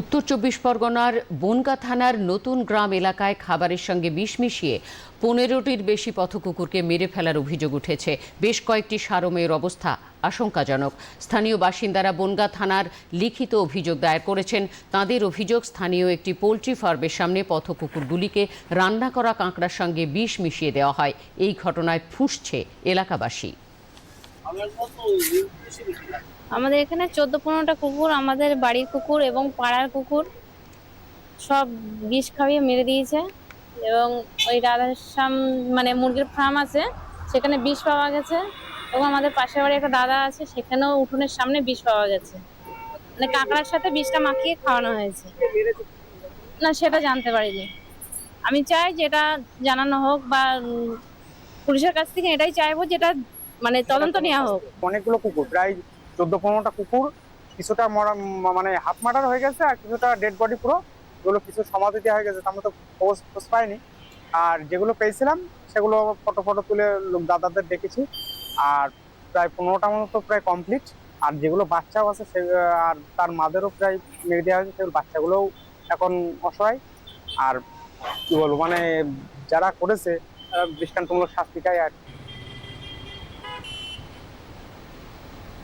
উত্তর চব্বিশ পরগনার বনগা থানার নতুন গ্রাম এলাকায় খাবারের সঙ্গে বিষ মিশিয়ে পনেরোটির বেশি পথকুকুরকে মেরে ফেলার অভিযোগ উঠেছে। বেশ কয়েকটি সারমেয়ের অবস্থা আশঙ্কাজনক। স্থানীয় বাসিন্দারা বনগা থানার লিখিত অভিযোগ দায়ের করেছেন। তাদের অভিযোগ, স্থানীয় একটি পোলট্রি ফার্মের সামনে পথকুকুরগুলিকে রান্না করা কাঁকড়ার সঙ্গে বিষ মিশিয়ে দেওয়া হয়। এই ঘটনায় ফুঁসছে এলাকাবাসী। আমাদের এখানে চোদ্দ পনেরোটা কুকুর, আমাদের বাড়ির কুকুর এবং পাড়ার কুকুর সব বিষ খাইয়ে মেরে দিয়েছে এবং ওই রাধাশ্যাম মানে মুরগির ফার্ম আছে, সেখানে বিষ পাওয়া গেছে এবং আমাদের পাশের বাড়ি একটা দাদা আছে, সেখানেও উঠোনের সামনে বিষ পাওয়া গেছে। মানে কাঁকড়ার সাথে বিষটা মাখিয়ে খাওয়ানো হয়েছে। না, সেটা জানতে পারিনি। আমি চাই যেটা জানানো হোক বা পুলিশের কাছ থেকে এটাই চাইব যেটা মানে তদন্ত নেওয়া হোক। অনেকগুলো কুকুর, প্রায় চোদ্দ পনেরোটা কুকুর, কিছুটা মরা মানে হাফ মার্ডার হয়ে গেছে আর কিছুটা ডেড বডি পুরো। যেগুলো কিছু সমাধি দেওয়া হয়ে গেছে তার মতো খোঁজ খোঁজ পাইনি। আর যেগুলো পেয়েছিলাম, সেগুলো ফটো ফটো তুলে লোক দাদাদের দেখেছি। আর প্রায় পনেরোটা মতো প্রায় কমপ্লিট আর যেগুলো বাচ্চাও আছে, সে, আর তার মাদেরও প্রায় মেরে দেওয়া হয়েছে সেগুলো বাচ্চাগুলোও এখন অসহায়। আর কি বলব মানে যারা করেছে দৃষ্টান্তমূলক শাস্তিটাই আর কি।